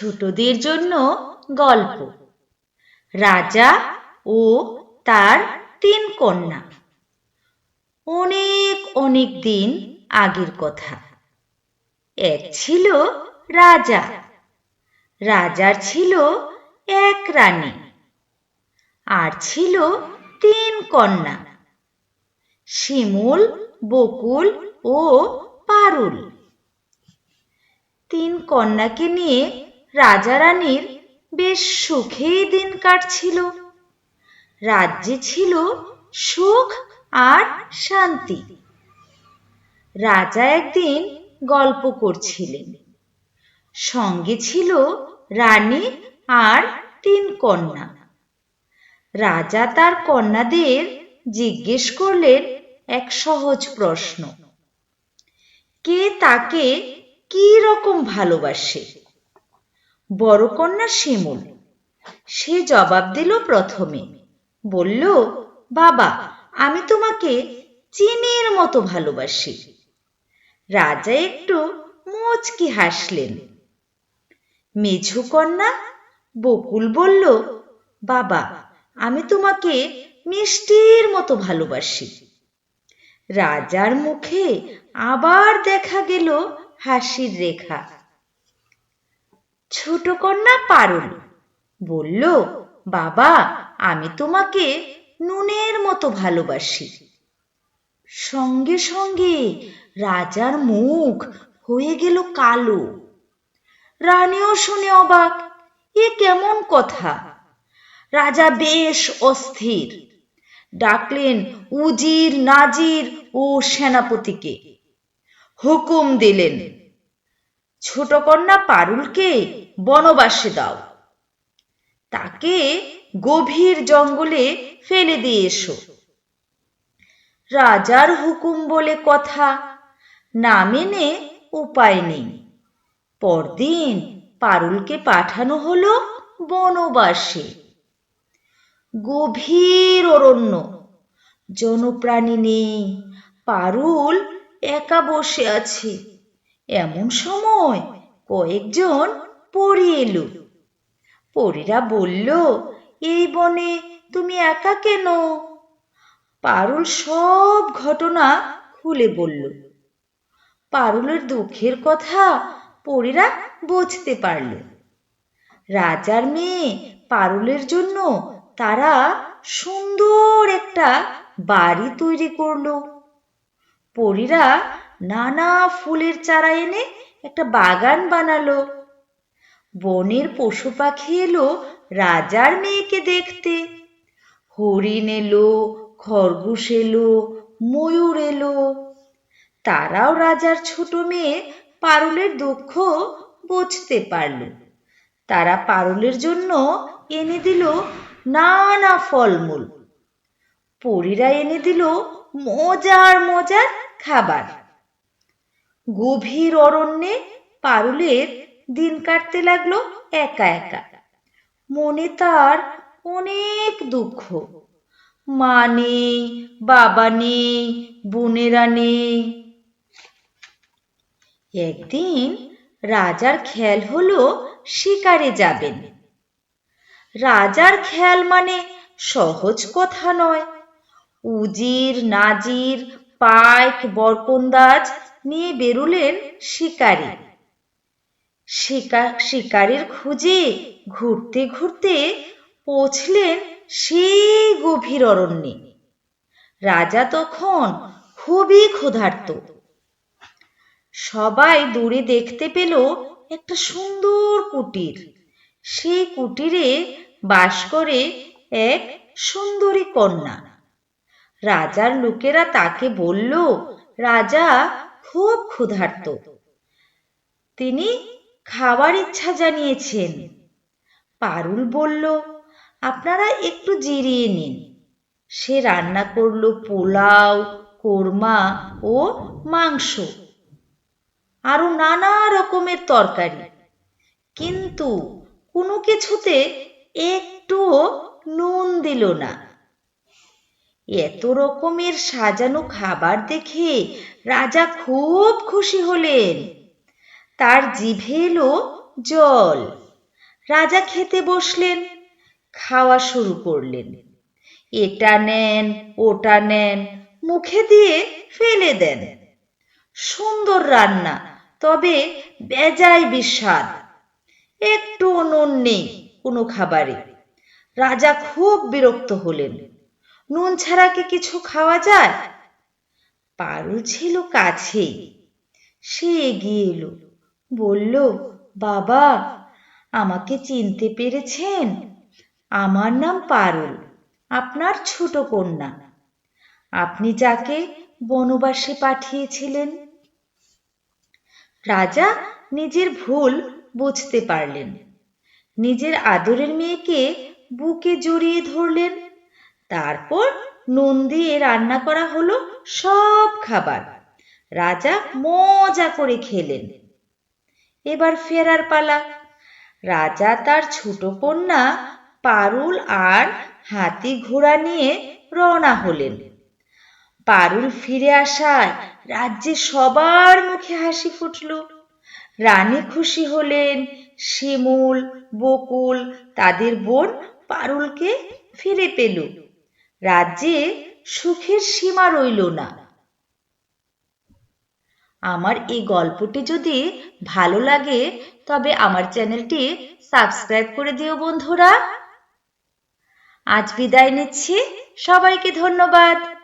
ছোটদের জন্য গল্প। রাজা ও তার তিন কন্যা। অনেক অনেক দিন আগের কথা। এক ছিল রাজা। রাজার ছিল এক রানী। আর ছিল তিন কন্যা। শিমুল, বকুল ও পারুল। তিন কন্যাকে নিয়ে রাজা রানীর বেশ সুখেই দিন কাটছিল। রাজ্যে ছিল সুখ আর শান্তি। রাজা একদিন গল্প করছিলেন। সঙ্গে ছিল রানী আর তিন কন্যা। রাজা তার কন্যাদের জিজ্ঞেস করলেন এক সহজ প্রশ্ন। কে তাকে কি রকম ভালোবাসে? বড় কন্যা শিমুল। সে জবাব দিল প্রথমে, বলল, বাবা, আমি তোমাকে চিনির মতো ভালোবাসি। রাজা একটু মুচকি হাসলেন। মেঝু কন্যা, বকুল বলল, বাবা, আমি তোমাকে মিষ্টির মতো ভালোবাসি। রাজার মুখে আবার দেখা গেল হাসির রেখা। ছোট কন্যা পারুল। বলল, বাবা, আমি তোমাকে নুনের মতো ভালোবাসি। সঙ্গে সঙ্গে রাজার মুখ হয়ে গেল কালো। রানীও শুনে অবাক, এ কেমন কথা? রাজা বেশ অস্থির। ডাকলেন, উজির, নাজির ও সেনাপতিকে। হুকুম দিলেন ছোট কন্যা পারুলকে বনবাসে দাও। তাকে গভীর জঙ্গলে ফেলে দিয়ে এসো। রাজার হুকুম বলে কথা না মেনে উপায় নেই। পরদিন পারুলকে পাঠানো হলো বনবাসে। গভীর অরণ্য, জনপ্রাণী নেই। পারুল একা বসে আছে। এমন সময় কয়েকজন পড়ি এলো। পরীরা বলল, এই বনে তুমি একা কেন? পারুল সব ঘটনা খুলে বলল। পারুলের দুঃখের কথা পরীরা বুঝতে পারল। রাজার মেয়ে পারুলের জন্য তারা সুন্দর একটা বাড়ি তৈরি করল। পরীরা নানা ফুলের চারা এনে একটা বাগান বানালো। বনের পশু পাখি এলো রাজার মেয়েকে দেখতে। হরিণ এলো, খরগোশ এলো, ময়ূর এলো। তারাও রাজার ছোট মেয়ে পারুলের দুঃখ বুঝতে পারল। তারা পারুলের জন্য এনে দিল নানা ফলমূল। পরীরা এনে দিল মজার মজার খাবার। গভীর অরণ্যে পারুলের দিন কাটতে লাগল একা একা। মনে তার অনেক দুঃখ। মা নেই, বাবা নেই, বোনেরা নেই। একদিন রাজার খেয়াল হলো শিকারে যাবেন। রাজার খেয়াল মানে সহজ কথা নয়। উজির, নাজির, পাইক, বরকন্দাজ নিয়ে বেরুলেন শিকারী। শিকারের খুঁজে ঘুরতে ঘুরতে পৌঁছলেন সেই গভীর অরণ্যে। রাজা তখন খুবই ক্ষুধার্ত। সবাই দূরে দেখতে পেল একটা সুন্দর কুটির। সেই কুটিরে বাস করে এক সুন্দরী কন্যা। রাজার লোকেরা তাকে বলল, রাজা খুব ক্ষুধার্ত। তিনি খাবার ইচ্ছা জানিয়েছেন। পারুল বলল, আপনারা একটু জিরিয়ে নিন। সে রান্না করল পোলাও, কোরমা ও মাংস। আরও নানা রকমের তরকারি। কিন্তু কোনো কিছুতে একটুও নুন দিল না। এত রকমের সাজানো খাবার দেখে রাজা খুব খুশি হলেন। তার জিভে এলো জল। রাজা খেতে বসলেন, খাওয়া শুরু করলেন। এটা নেন, ওটা নেন, মুখে দিয়ে ফেলে দেন। সুন্দর রান্না, তবে বেজায় বিস্বাদ। একটু নুন নেই কোনো খাবারে। রাজা খুব বিরক্ত হলেন। নুন ছাড়া কি কিছু খাওয়া যায়? পারু ছিল কাছেই। সে এগিয়ে এলো, বলল, বাবা, আমাকে চিনতে পেরেছেন? আমার নাম পারুল, আপনার ছোট কন্যা। আপনি যাকে বনবাসে পাঠিয়েছিলেন? রাজা নিজের ভুল বুঝতে পারলেন। নিজের আদরের মেয়েকে বুকে জড়িয়ে ধরলেন তারপর নুন দিয়ে রান্না করা হলো সব খাবার। রাজা মজা করে খেলেন। এবার ফেরার পালা। রাজা তার ছোট কন্যা পারুল আর হাতি ঘোড়া নিয়ে রওনা হলেন। পারুল ফিরে আসায় রাজ্যে সবার মুখে হাসি ফুটল। রানী খুশি হলেন, শিমুল, বকুল তাদের বোন পারুলকে ফিরে পেল। রাজ্যে সুখের সীমা রইল না। আমার এই গল্পটি যদি ভালো লাগে, তবে আমার চ্যানেলটি সাবস্ক্রাইব করে দিও বন্ধুরা। আজ বিদায় নিচ্ছি। সবাইকে ধন্যবাদ।